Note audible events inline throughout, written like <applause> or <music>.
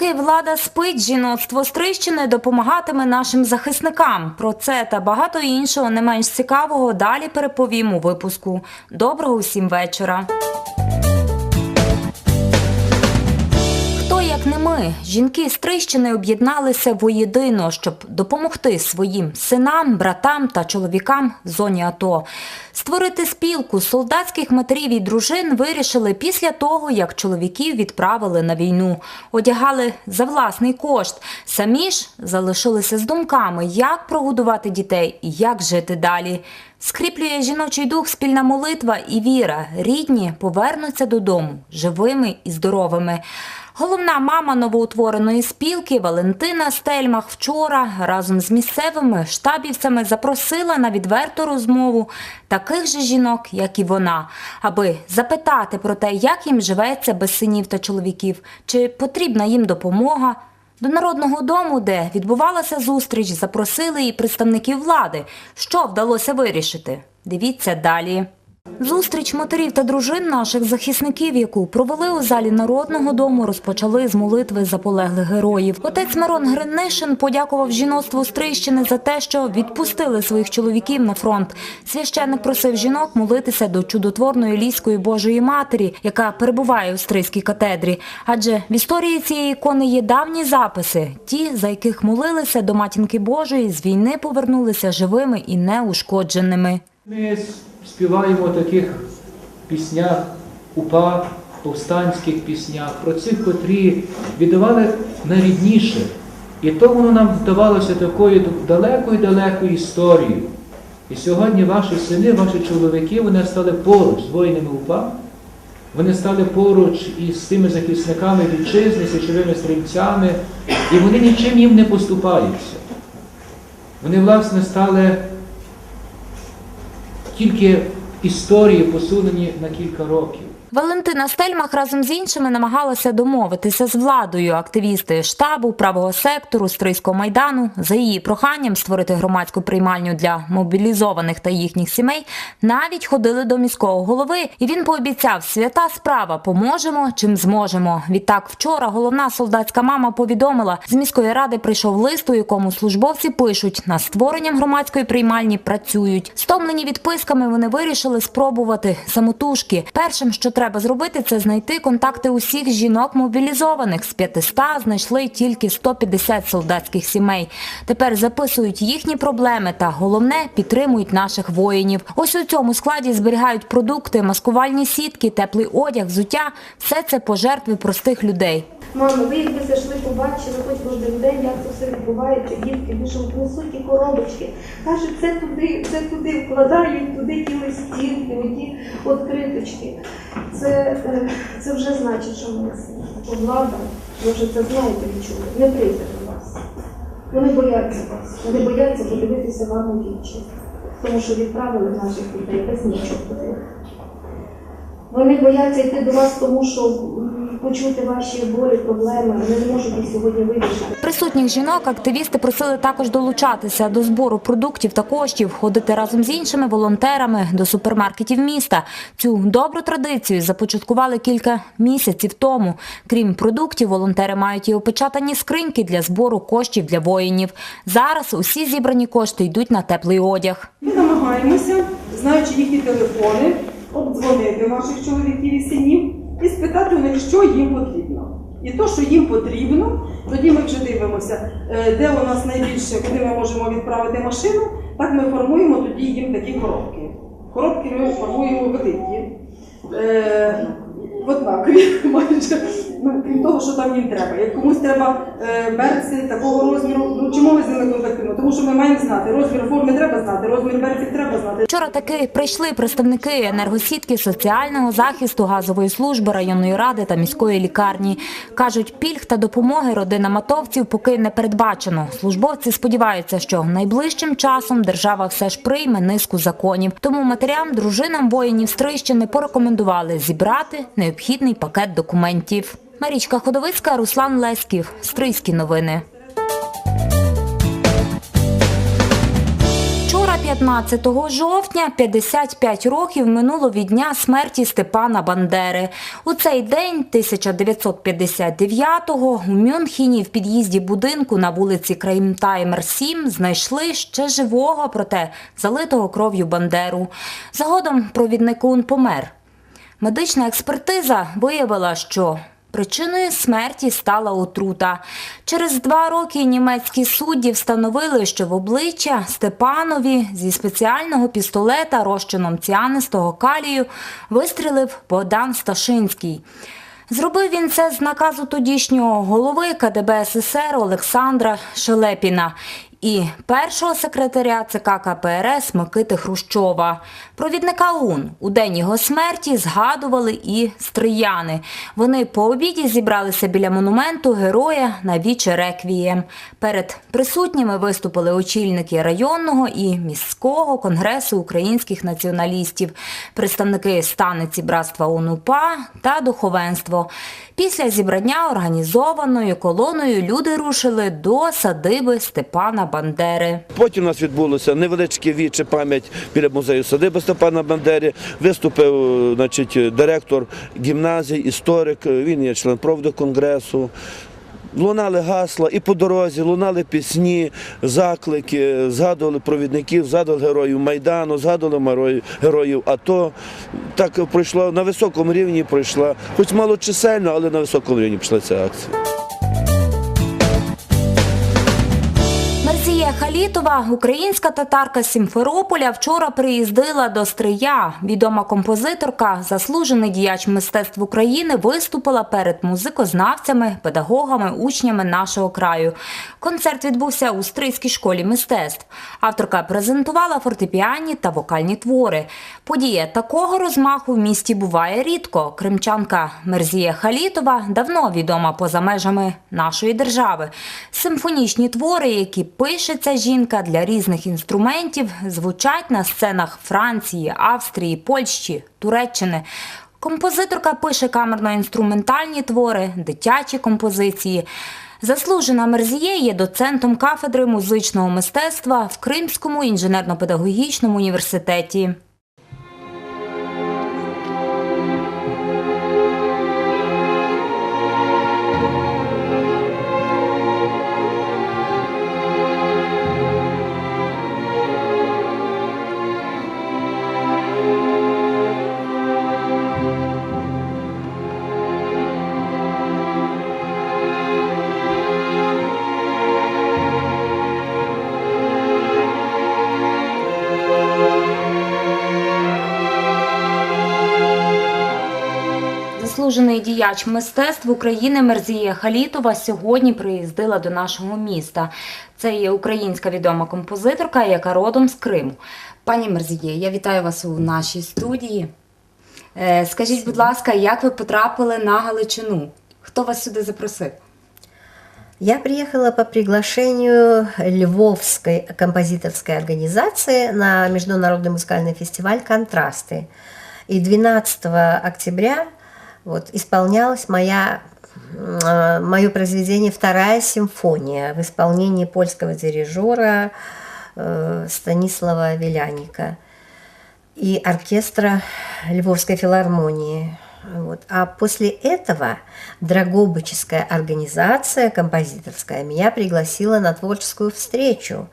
Поки влада спить, жіноцтво Стрищини допомагатиме нашим захисникам. Про це та багато іншого не менш цікавого далі переповім у випуску. Доброго усім вечора. Ми, жінки з Трищини об'єдналися воєдино, щоб допомогти своїм синам, братам та чоловікам в зоні АТО. Створити спілку солдатських матерів і дружин вирішили після того, як чоловіків відправили на війну. Одягали за власний кошт. Самі ж залишилися з думками, як прогодувати дітей і як жити далі. Скріплює жіночий дух спільна молитва і віра. Рідні повернуться додому живими і здоровими. Головна мама новоутвореної спілки Валентина Стельмах вчора разом з місцевими штабівцями запросила на відверту розмову таких же жінок, як і вона, аби запитати про те, як їм живеться без синів та чоловіків, чи потрібна їм допомога. До народного дому, де відбувалася зустріч, запросили і представників влади. Що вдалося вирішити? Дивіться далі. Зустріч матерів та дружин наших захисників, яку провели у залі народного дому, розпочали з молитви за полеглих героїв. Отець Мирон Гринишин подякував жіноцтву Стрищини за те, що відпустили своїх чоловіків на фронт. Священник просив жінок молитися до чудотворної ліської Божої Матері, яка перебуває у Стрийській катедрі. Адже в історії цієї ікони є давні записи, ті, за яких молилися до матінки Божої, з війни повернулися живими і неушкодженими. Співаємо таких піснях упа, повстанських піснях, про цих, котрі віддавали найрідніше. І то воно нам вдавалося такою далекою-далекою історією. І сьогодні ваші сини, ваші чоловіки, вони стали поруч з воїнами УПА, вони стали поруч із тими захисниками вітчизни, січовими стрільцями, і вони нічим їм не поступаються. Вони, власне, стали тільки історії посунені на кілька років. Валентина Стельмах разом з іншими намагалася домовитися з владою. Активісти штабу, правого сектору, Стрийського майдану за її проханням створити громадську приймальню для мобілізованих та їхніх сімей. Навіть ходили до міського голови, і він пообіцяв свята справа. Поможемо чим зможемо. Відтак, вчора головна солдатська мама повідомила, з міської ради прийшов лист, у якому службовці пишуть над створенням громадської приймальні працюють. Стомлені відписками вони вирішили спробувати самотужки. Першим, що треба зробити, це знайти контакти усіх жінок мобілізованих. З 500 знайшли тільки 150 солдатських сімей. Тепер записують їхні проблеми та головне підтримують наших воїнів. Ось у цьому складі зберігають продукти, маскувальні сітки, теплий одяг, взуття. Все це пожертви простих людей. Мамо, ви якби зайшли, побачили хоч кожен день, як це все відбувається, дітки дуже несуть ті коробочки. Кажуть, це туди, це туди вкладають, туди ті листівки, оті откриточки. Це, е, це вже значить, що ми влада, ви вже це знаєте відчули, не прийде до вас. Вони бояться вас, вони бояться подивитися вам у вічі, тому що відправили наших людей без нічого. Вони бояться йти до вас, тому що почути ваші болі, проблеми, вони не можуть їх сьогодні вирішити. Присутніх жінок активісти просили також долучатися до збору продуктів та коштів, ходити разом з іншими волонтерами до супермаркетів міста. Цю добру традицію започаткували кілька місяців тому. Крім продуктів, волонтери мають і опечатані скриньки для збору коштів для воїнів. Зараз усі зібрані кошти йдуть на теплий одяг. Ми намагаємося, знаючи їхні телефони, обдзвонити наших чоловіків і синів і спитати у них, що їм потрібно. І то, що їм потрібно, тоді ми вже дивимося, е, де у нас найбільше, куди ми можемо відправити машину, так ми формуємо тоді їм такі коробки. Коробки ми формуємо великі. Е, Однакові <laughs> майже, ну, крім того, що там їм треба. Як комусь треба е, берці такого розміру, ну чому ми з ними контактуємо? Тому що ми маємо знати. Розмір форми треба знати, розмір берців треба знати. Вчора таки прийшли представники енергосітки, соціального захисту, газової служби, районної ради та міської лікарні. Кажуть, пільг та допомоги родинам атовців поки не передбачено. Службовці сподіваються, що найближчим часом держава все ж прийме низку законів. Тому матерям, дружинам воїнів Стрищини порекомендували зібрати необхідний пакет документів. Марічка Ходовицька, Руслан Леськів. Стрийські новини. Вчора, 15 жовтня 55 років минуло від дня смерті Степана Бандери. У цей день 1959-го у Мюнхені в під'їзді будинку на вулиці Краймтаймер 7 знайшли ще живого, проте залитого кров'ю Бандеру. Згодом провідникун помер. Медична експертиза виявила, що причиною смерті стала отрута. Через два роки німецькі судді встановили, що в обличчя Степанові зі спеціального пістолета розчином ціанистого калію вистрілив Богдан Сташинський. Зробив він це з наказу тодішнього голови КДБ СССР Олександра Шелепіна і першого секретаря ЦК КПРС Микити Хрущова. Провідника УН у день його смерті згадували і стрияни. Вони по обіді зібралися біля монументу героя на віче реквієм. Перед присутніми виступили очільники районного і міського конгресу українських націоналістів, представники станиці братства УНУПА та духовенство. Після зібрання організованою колоною люди рушили до садиби Степана Бандери. Потім у нас відбулося невеличке віче пам'ять біля музею садиби Степана Бандери. Виступив е, значить, директор гімназії, історик, він є член проводу конгресу. Лунали гасла і по дорозі, лунали пісні, заклики, згадували провідників, згадували героїв Майдану, згадували героїв- АТО. Так пройшло на високому рівні пройшла, хоч малочисельно, але на високому рівні пішла ця акція. Халітова, українська татарка Сімферополя, вчора приїздила до Стрия. Відома композиторка, заслужений діяч мистецтв України, виступила перед музикознавцями, педагогами, учнями нашого краю. Концерт відбувся у Стрийській школі мистецтв. Авторка презентувала фортепіанні та вокальні твори. Подія такого розмаху в місті буває рідко. Кримчанка Мерзія Халітова давно відома поза межами нашої держави. Симфонічні твори, які пише ця жінка для різних інструментів, звучать на сценах Франції, Австрії, Польщі, Туреччини. Композиторка пише камерно-інструментальні твори, дитячі композиції. Заслужена Мерзіє є доцентом кафедри музичного мистецтва в Кримському інженерно-педагогічному університеті. Заслужений діяч мистецтв України Мерзія Халітова сьогодні приїздила до нашого міста. Це є українська відома композиторка, яка родом з Криму. Пані Мерзіє, я вітаю вас у нашій студії. Е, Скажіть, будь ласка, як ви потрапили на Галичину? Хто вас сюди запросив? Я приехала по приглашению Львовской композиторской организации на Международный музыкальный фестиваль «Контрасты». И 12 октября вот, исполнялась моя, э, мое произведение «Вторая симфония» в исполнении польского дирижера э, Станислава Веляника и оркестра Львовской филармонии. Вот. А после этого Драгобыческая организация композиторская меня пригласила на творческую встречу.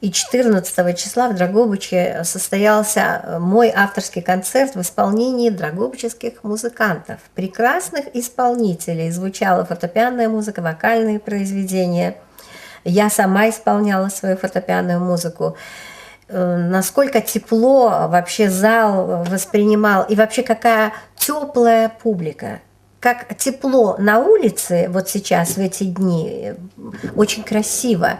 И 14 числа в Драгобыче состоялся мой авторский концерт в исполнении драгобыческих музыкантов. Прекрасных исполнителей. Звучала фортепианная музыка, вокальные произведения. Я сама исполняла свою фортепианную музыку э, насколько тепло вообще зал воспринимал, и вообще какая теплая публика. Как тепло на улице вот сейчас, в эти дни, э, очень красиво,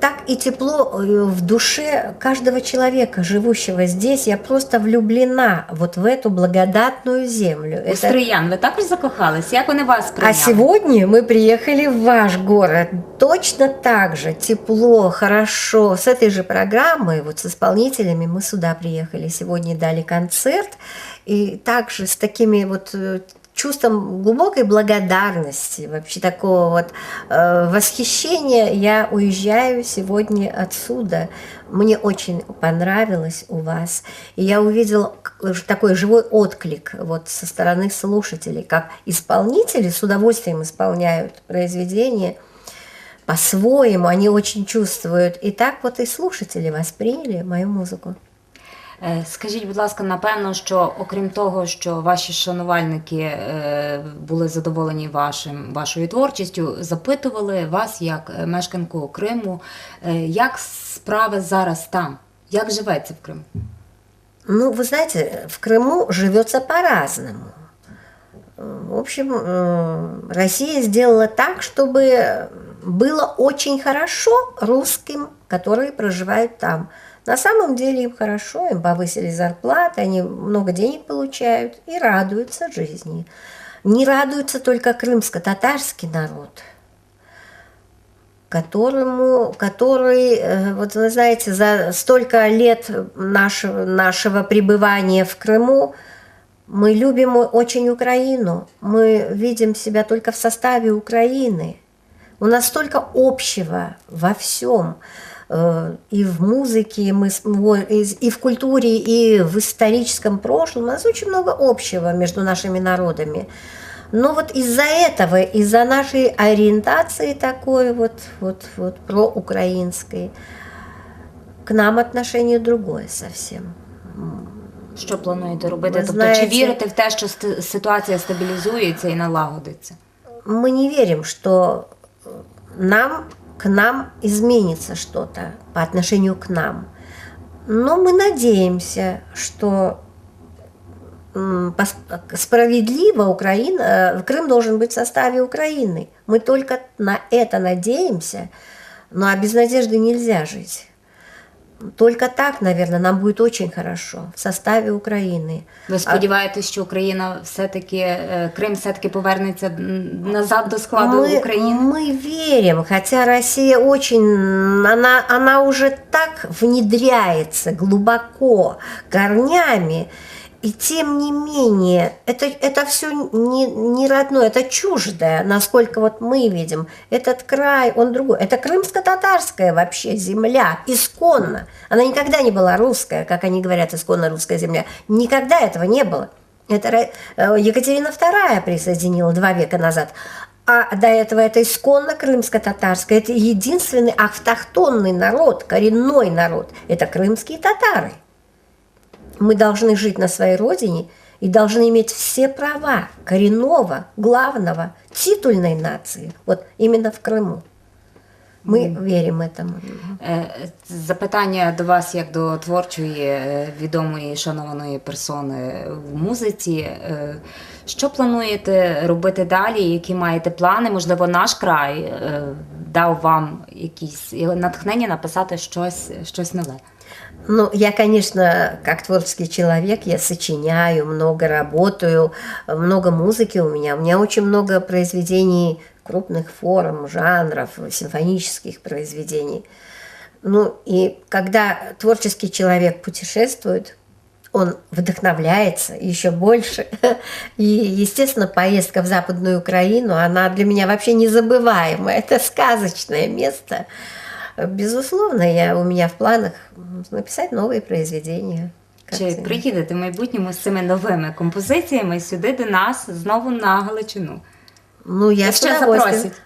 так и тепло э, в душе каждого человека, живущего здесь. Я просто влюблена вот в эту благодатную землю. У Стриян, ви також закохались? Як вони вас прийняли? А сегодня мы приехали в ваш город. Точно так же, тепло, хорошо. С этой же программой, вот с исполнителями мы сюда приехали. Сегодня дали концерт. И также с такими вот э, чувством глубокой благодарности, вообще такого вот э, восхищения я уезжаю сегодня отсюда. Мне очень понравилось у вас, и я увидела к- такой живой отклик вот со стороны слушателей, как исполнители с удовольствием исполняют произведения по-своему, они очень чувствуют. И так вот и слушатели восприняли мою музыку. Е, Скажіть, будь ласка, напевно, що окрім того, що ваші шанувальники е, були задоволені вашим, вашою творчістю, запитували вас як е, мешканку Криму, е, як справи зараз там? Як живеться в Криму? Ну, вы знаете, в Крыму живется по-разному. Э, В общем, э, Россия сделала так, чтобы было очень хорошо русским, которые проживают там. На самом деле им хорошо, им повысили зарплаты, они много денег получают и радуются жизни. Не радуется только крымско-татарский народ – которому, который, э, вот вы знаете, за столько лет нашего, нашего пребывания в Крыму мы любим очень Украину, мы видим себя только в составе Украины. У нас столько общего во всем. Э, И в музыке, мы, с- во- и и в культуре, и в историческом прошлом. У нас очень много общего между нашими народами. Но вот из-за этого, из-за нашей ориентации такой вот, вот, вот проукраинской, к нам отношение другое совсем. Що плануєте робити? Ви тобто, знаєте- чи вірите в те, що ст- ситуація стабілізується і налагодиться? Мы не верим, что нам, к нам изменится что-то по отношению к нам. Но мы надеемся, что м, пос- справедливо Украина, э, Крым должен быть в составе Украины. Мы только на это надеемся, ну а без надежды нельзя жить. Только так, наверное, нам будет очень хорошо в составе Украины. Ви сподіваєтесь, що Україна все-таки е, Крим все-таки повернеться м, назад до складу мы, України? мы верим, хотя Россия очень, она, она уже так внедряется глубоко корнями, И тем не менее, это, это все не, не родное, это чуждое, насколько вот мы видим. Этот край, он другой. Это крымско-татарская вообще земля, исконно. Она никогда не была русская, как они говорят, исконно русская земля. Никогда этого не было. Это э, Екатерина II присоединила два века назад. А до этого это исконно крымско-татарское. Это единственный автохтонный народ, коренной народ. Это крымские татары. Мы должны жить на своей родине и должны иметь все права коренного, главного, титульной нации. Вот именно в Крыму. Мы верим этому. Е, Запитання до вас як до творчої, е, відомої, шанованої персони в музиці. Е, Що плануєте робити далі? Які маєте плани? Можливо, наш край е, дав вам якісь натхнення написати щось, щось нове. Ну, я, конечно, как творческий человек, я сочиняю, много работаю, много музыки у меня. У меня очень много произведений крупных форм, жанров, симфонических произведений. Ну, и когда творческий человек путешествует, он вдохновляется еще больше. <laughs> И, естественно, поездка в Западную Украину, она для меня вообще незабываемая. Это сказочное место. Безусловно, я, у меня в планах написать новые произведения. Чи приїдете в майбутньому з цими новими композиціями сюди до нас знову на Галичину? Ну, я с Ще удовольствием. запросять.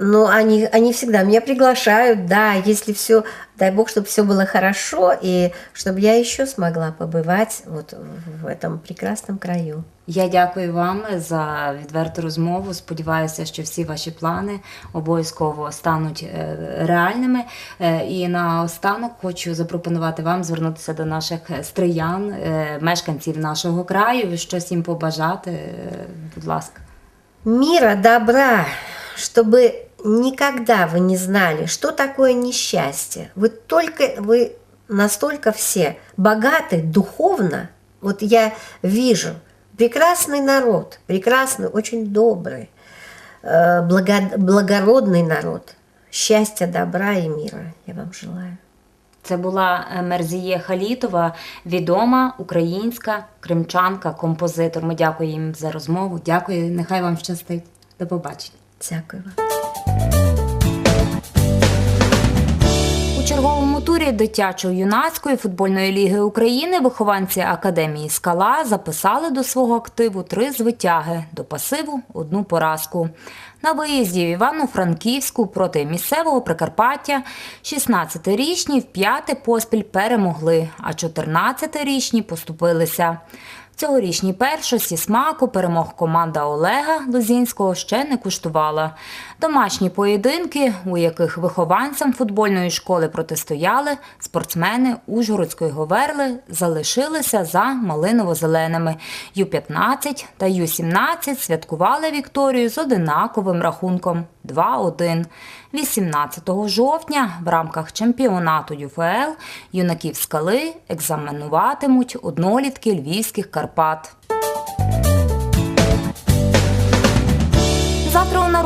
Ну, они, они всегда меня приглашают, да, если все, дай бог, чтобы все было хорошо, и чтобы я еще смогла побывать вот в этом прекрасном краю. Я дякую вам за відверту розмову. Сподіваюся, що всі ваші плани обов'язково стануть е, реальними. Е, І наостанок хочу запропонувати вам звернутися до наших стриян, е, мешканців нашого краю, щось їм побажати. Е, Будь ласка. Мира, добра, чтобы никогда вы не знали, что такое несчастье. Вы только, вы настолько все богаты духовно. Вот я вижу прекрасный народ, прекрасный, очень добрый, э, благо- благородный народ. Счастья, добра и мира я вам желаю. Це була е, Мерзіє Халітова, відома українська кримчанка, композитор. Ми дякуємо їм за розмову. Дякую, нехай вам щастить. До побачення. Дякую вам. У черговому турі дитячо-юнацької футбольної ліги України вихованці академії Скала записали до свого активу три звитяги, до пасиву одну поразку. На виїзді в Івано-Франківську проти місцевого Прикарпаття 16-річні в п'яте поспіль перемогли, а 14-річні поступилися. В цьогорічній першості смаку перемог команда Олега Лузінського ще не куштувала. Домашні поєдинки, у яких вихованцям футбольної школи протистояли, спортсмени Ужгородської Говерли залишилися за малиново-зеленими. Ю-15 та Ю-17 святкували Вікторію з одинаковим рахунком 2-1. 18 жовтня в рамках чемпіонату ЮФЛ юнаків скали екзаменуватимуть однолітки львівських Карпат.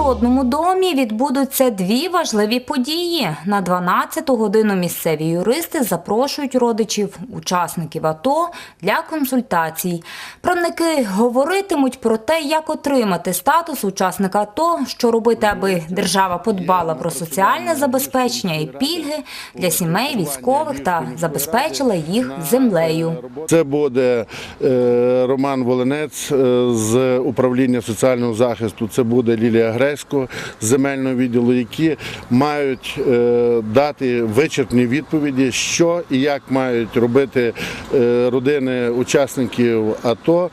Завтра у Народному домі відбудуться дві важливі події. На 12-ту годину місцеві юристи запрошують родичів, учасників АТО для консультацій. Правники говоритимуть про те, як отримати статус учасника АТО, що робити, аби держава подбала про соціальне забезпечення і пільги для сімей військових та забезпечила їх землею. Це буде е, Роман Волинець е, з управління соціального захисту. Це буде Лілія Гресько з земельного відділу, які мають е, дати вичерпні відповіді, що і як мають робити е, родини учасників АТО,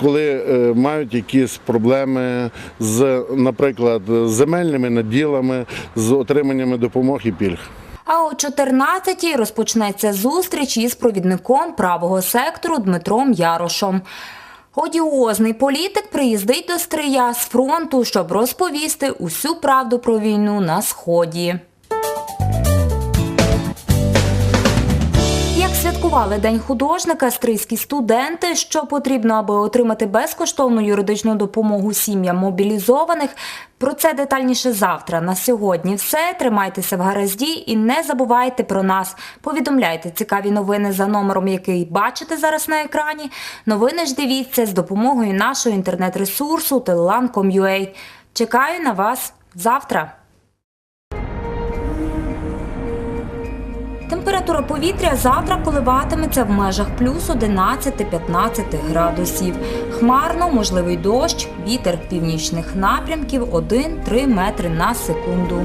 коли е, мають якісь проблеми з, наприклад, земельними наділами, з отриманнями допомог і пільг. А о 14-й розпочнеться зустріч із провідником правого сектору Дмитром Ярошом. Одіозний політик приїздить до Стрия з фронту, щоб розповісти усю правду про війну на сході. Святкували День художника стрийські студенти, що потрібно, аби отримати безкоштовну юридичну допомогу сім'ям мобілізованих. Про це детальніше завтра. На сьогодні все. Тримайтеся в гаразді і не забувайте про нас. Повідомляйте цікаві новини за номером, який бачите зараз на екрані. Новини ж дивіться з допомогою нашого інтернет-ресурсу telelan.com.ua. Чекаю на вас завтра. Температура повітря завтра коливатиметься в межах плюс 11-15 градусів. Хмарно, можливий дощ, вітер північних напрямків 1-3 метри на секунду.